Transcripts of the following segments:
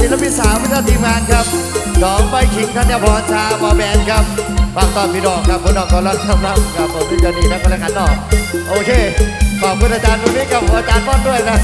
ศิลปินสาวพิธาทีมงานครับดอกใบขิงท่านยญพรชาวอแบนครับฝากตอนพี่ดอกครับคุณดอกก็รักครับครับผมพี่จอนีนักพลังงานดอกโอเคขอบคุณอาจารย์นุ้ยกับอาจารย์ป้อนด้วยนะ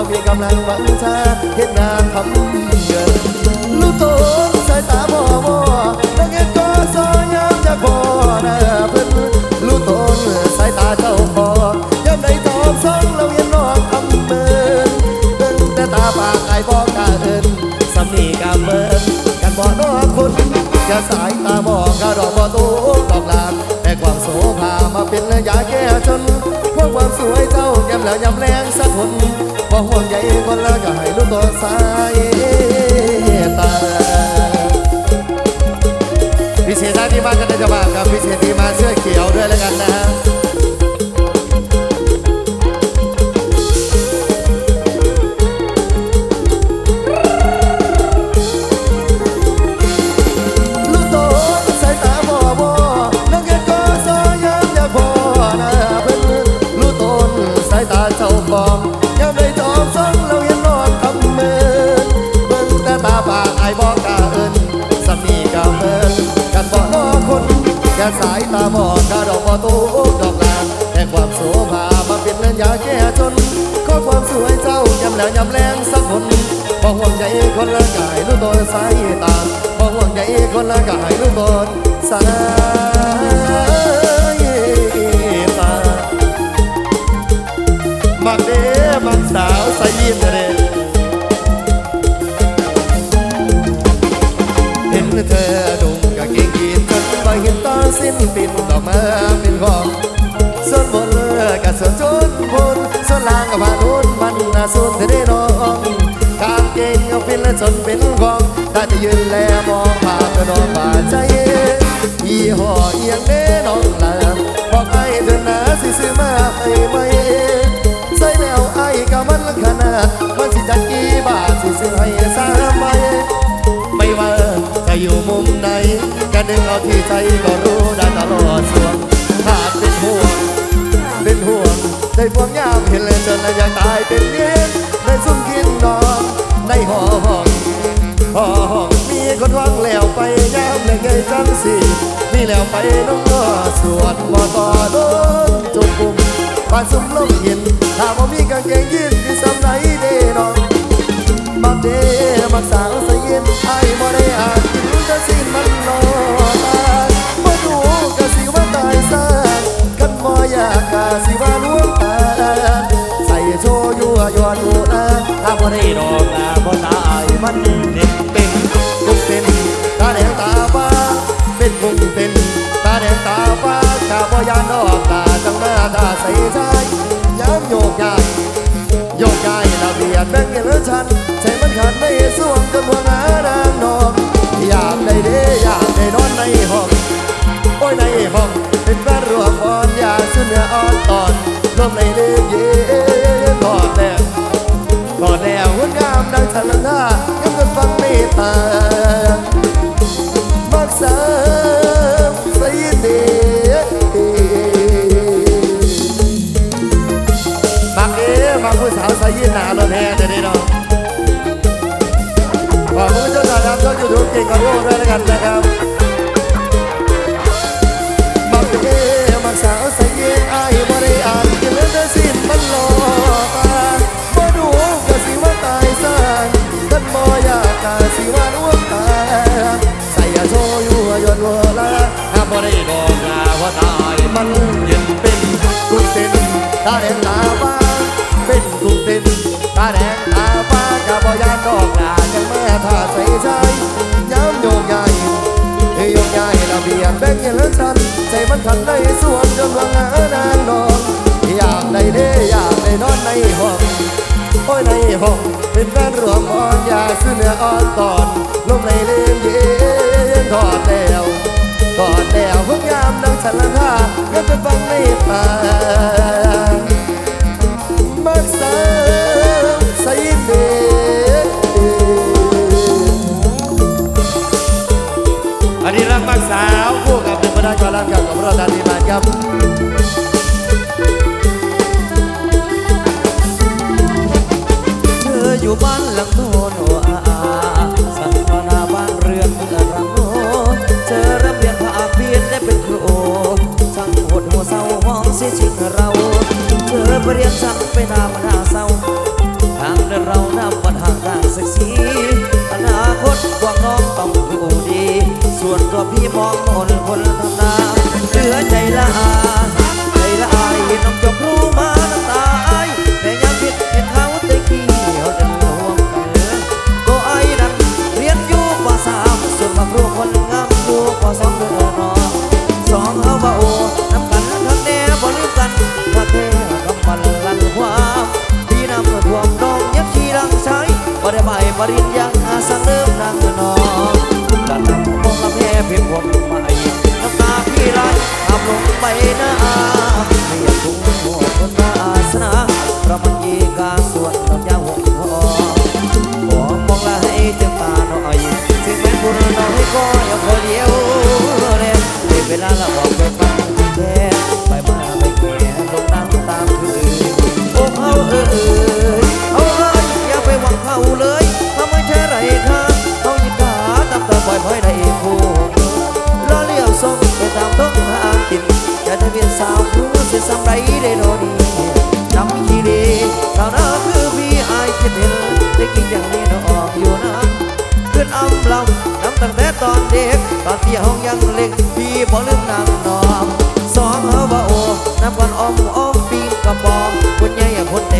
ตาบ่มีกำลังหวังชาเฮ็ดงานทำเงินลูกโตนสายตาบ่บ่นักเงินก็ซอยยามจากบ่หน้าเพิ่นลูกโตนสายตาเจ้าพอยามใดตอบสองเราเห็นน้องทำเมินเบิ่งแต่ตาปากไอ้บ่กล้าเอินสำนีกาเบิ่นกันบ่น้อคนแค่สายตาบ่กะดอกบ่ตูดอกลานแต่ความโสภามาเป็นยาแก้จนพวกความสวยเจ้าย้ำแล้วยำแรง บ่ห่วงใยคนละกายรู้ตนสายตาบ่ห่วงใยคนละกายรู้ตนสายตามักเด้มักสาวส่ยีนเด้เห็นเธอดุงกางเกงยีนจนไปเห็นตอนสิ้นปินดอกมาเป็นของส่วนบนเลือกับส่วนจนบนส่วนล่างกับผ่านุ่นมันน่าสุดได้น้อง เกงเอาฟินและจนเป็นของถ้าจะยืนแลมองผ่านก็นอนบาใจยี่ห้อเอียงเด้น้องลาบอกไอ้เธอนะสิซื้อมาให้ไหมใส่แล้วไอ้ก็มันขนาดมันสิจักกี่บาทสิซื้อให้สามใบไม่ว่าจะอยู่มุมไหนก็ดึงเอาที่ใจก็รู้ได้ตลอดส่วนหาเป็นห่วงเป็นห่วงได้พวงยามเห็นเลยจนอยากตายเป็นเย็นได้ซุ่มกินนอน ในห้องห้องมีคนวางแล้วไปยามในไงจังสิมีแล้วไปน้องก็สวดบ่ต่อโดนจุกปุ่มบ้านซุ่มลมเย็นถ้าบ่มีกางเกงยีนที่สำไหนเด้น้องบักเด้บักสาวใส่เย็นไอ้บ่ได้อ่านกินจะสิ้นมันนอนตายบ่ดูก็สิว่าตายซะกันบ่อยากกะสิว่าลวงตา โชยั่วยวนอูนะถ้าบ่ได้ดอกลาบ่ตายมันเด็กเป็นกุกเป็นตาแดงตาฟ้าเป็นกุกเป็นตาแดงตาฟ้ากะบ่ยานดอกตาจังมาตาใส่ใจย้ำโยกย้ายโยกย้ายระเบียบแบ่งเงินฉันใช้มันขาดไม่สวงจนหัวงานางนองอยากได้เด้อยากได้นอนในห้องโอ้ยในห้องเป็นแฟนรวมอ่อนอยากสุดเนื้ออ่อนตอนลมในเดือเย็น ทันละยังกันฟังเมตตามักสามใส่เดีมักเอ๋มักผู้สาวใส่ยีนหนาลนแห่จะได้เนาะขอบคุณเจ้าสาวทำช่อยู่ทุกเก่งกับโลกด้วยแล้วกันนะครับาแดงตาฟ้าเป็นสุตินตาแดงตาฟ้ากับบอยากหายังแม่ทาใส่ใจย้ำโยกใหโยกใหญ่ระเบียดแบ่เงินเลิกฉันใจมันขัในสวงจนวังหานางนองอยากได้เด้อยากได้นอนในห้องโอ้ในห้องเป็นแฟนรวมอ่อนยาซื้อเนื้ออ่อนตอนลมในเลี้ยงเย็นทอดแล้ว กอดแล้วหุ่ยามนางสารคาก็ไปฟังในป่ามักสาวใส่เด็กอันนี้รักมักสาวคู่กับเป็นพระราชาลังกับของเราดานีมาครับ หนามันหาเศร้าทางเดินเราหน้ามันห่างทางสักสีอนาคตกว่กน้องต้องดูดี ส่วนตัวพี่มองคนคนทำนาเหลือใจละอาใจละอายเห็น้องจบรู้มา เสียสำไรได้รอนีนำฮีเดข้าวหน้าคือมีอายค่ดเด็นได้กินอย่างนี้นอออกอยู่นะขึ้นอ้ำลำน้ำตั้งแต่ตอนเด็กตอนเที่ยห้องยังเล็กพี่พอลืมนางนอมสองเฮาว่าโอ้น้ำก่อนอ้อมอ้อมปีกกระปองคนใหญ่คนเด็ก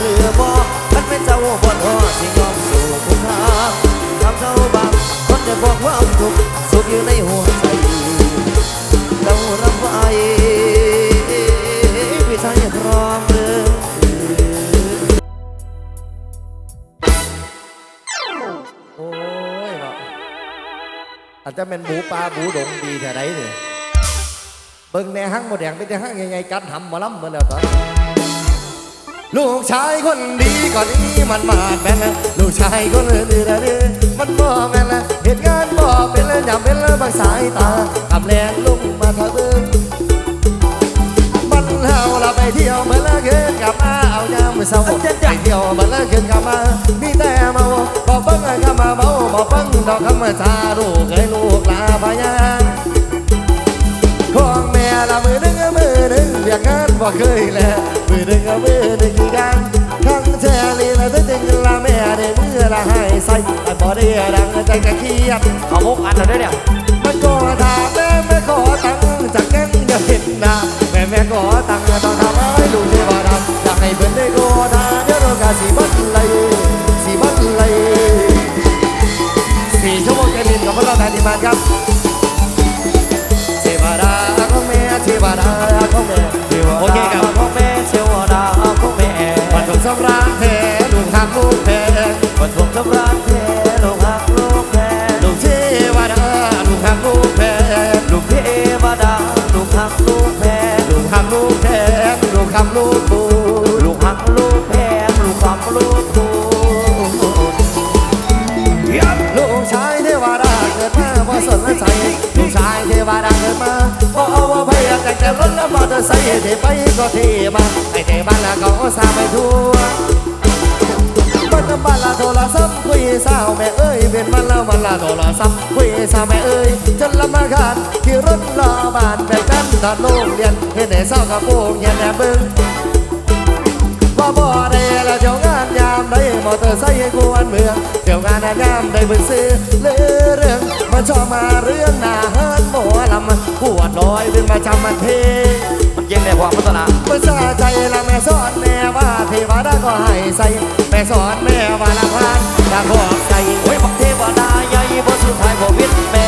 หรือบ่มันเป็นเจ้าบ่ดหอที่ยอมสู่ผู้ทางทำเจ้าบางคนจะบอกว่าทุกข์สุขอยู่ในหัวใจเรารับไว้วิทยาพร้อมเรือโอ้ยเนาะอาจจะเป็นหมูปลาบูดงดีแต่ไหนเนี่ยเบิ่งในห้างหมดแดงไป็นแต่ห้างใหญ่ๆกันทำมาล้ำเหมือนแล้วตอน ลูกชายคนดีก่อนนี้มันมาดแม่นนะลูกชายคนดีนะดีมันบ่แม่นนะเหตุงานบ่เป็นแล้วอย่าเป็นแล้วบางสายตาทำแรงลงมาทะเบิ่งมันเฮาเราไปเที่ยวเมื่อละเกินกลับมาเอายามมื้อเช้าไปเที่ยวเมื่อละเกินกลับมามีแต่เมาบอกเบิ่งให้เข้ามาเมาบอกเบิ่งดอกคำว่าชาลูกเอ้ยลูกลาพยา งของแม่ละมือหนึ่งมือหนึ่งอยากงานบ่เคยแล้วมือหนึ่งมือหนึ่งกี่กันครั้งเทลีละตึงละแม่ได้มือละให้ใส่แต่บ่ได้ดังใจกะเคียดเอามุกอันเดียวเนี่ยมันก็ถามแม่ไม่ขอตังค์จากแก แต่รถแล้วมอเตอร์ไซค์เทไปก็เทมาไอเทบ้านละก็สาไปทั่วบ้านน้ำบ้านละโทรศัพท์คุยสาวแม่เอ้ยเป็นบ้านละบ้านละโทรศัพท์คุยสาวแม่เอ้ยจนละมาขาดขี่รถรอบ้านแบบนั้นตอนโรงเรียนเห็นไอ้สาวกับโปรงเย็นแอบเบิ้ง บ่ได้ละเที่ยวงานยามได้มอเตอร์ไซค์กวนเมืองเที่ยวงานยามได้เบิ่งซื้อเลือเรื่องมันชอบมาเรื่องหน้าเฮิร์นหมอลำปวดลอยเป็นมาจำมันเทมันเย็นในความพัฒนาเมื่อซาใจละแม่สอนแม่ว่าเทวดาก็ให้ใส่แม่สอนแม่ว่าละพานตาขอบใส่โอ้ยบักเทวดาใหญ่บ่สุดท้ายบ่วิทย์แม่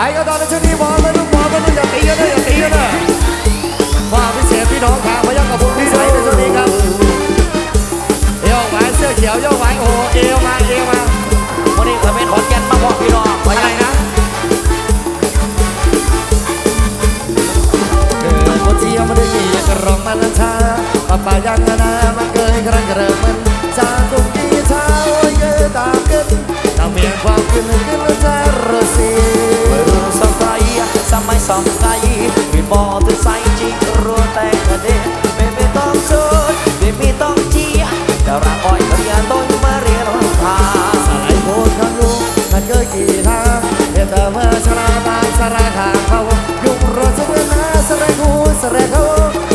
ไปก็ตอนนี้ช่วงนี้บอลมันลูกบอลมันลูกอย่าตีกันนะอย่าตีกันนะความพิเศษพี่น้องทางพยัคฆ์กับพวกพี่ใส่ในช่วงนี้ครับเอวหวานเสื้อเขียวโยกหวานโอ้เอวมาเอวมาวันนี้ก็เป็นขอนแก่นมาบอกพี่น้องอะไรนะเกิดวันเที่ยวมันได้กี่กระรองมันชาปะปายังนามันเกยกระกระมันจากตรงที่เช้าเยอะตามกันตามเมียความขึ้นขึ้นแล้วจะรสีเมื่อ สมัยสองไกลมีมอเตอร์ไซค์จีรัวแต่กระเด็นไม่ไม่ต้องชดไม่ไม่ต้องเจียจะรักอ้อยเรียนต้นมาเรียนรู้ทางสลายโพดข้างลูกมันเกยกี่ทางเห็นแต่เมื่อชราบางสราขางเขายุ่งรถเสมือนนาสระกูสระเขา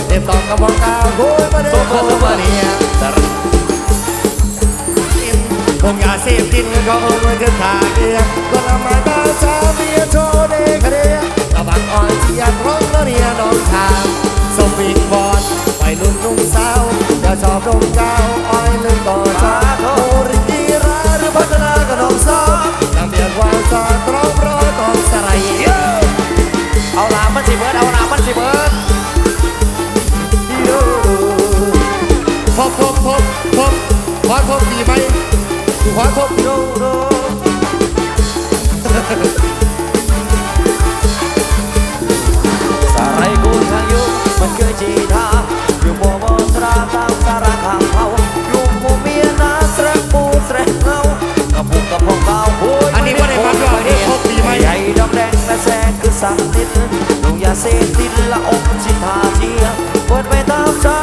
เต็มต้องกระบอกกาวโวยมาเด้อโคมาเนี่ยคงอย่าเสพติดก็คงไม่จะขาดเดียก็ละมาตาชาเมียโชเดคเดียกะบัง อ่อนเชียร้องเนี่ยน้องชาสมิงบอลไปนุ่มนุ่มสาวอย่าชอบดมเจ้าอ้อยลืมต่อชาโทริกีราหรือพัฒนากระนองซอกนำเบียงความจอดตรองรอต้องสลเอาลามันสิเบิดเอาลามันสิเบิดพบพบพบพบขอพบดีไหมขอพบดูดู อยู่บ่บ่ตราตาสารทางเขาอยู่บ่เมียนาสระปูสระเงากระพุกกระพงเบาหูอัได้ผล่ใหญ่ดำแดงและแสงคือสังนิดลงยาเสพติดละอมชินทาเทียเปิดไปตามชา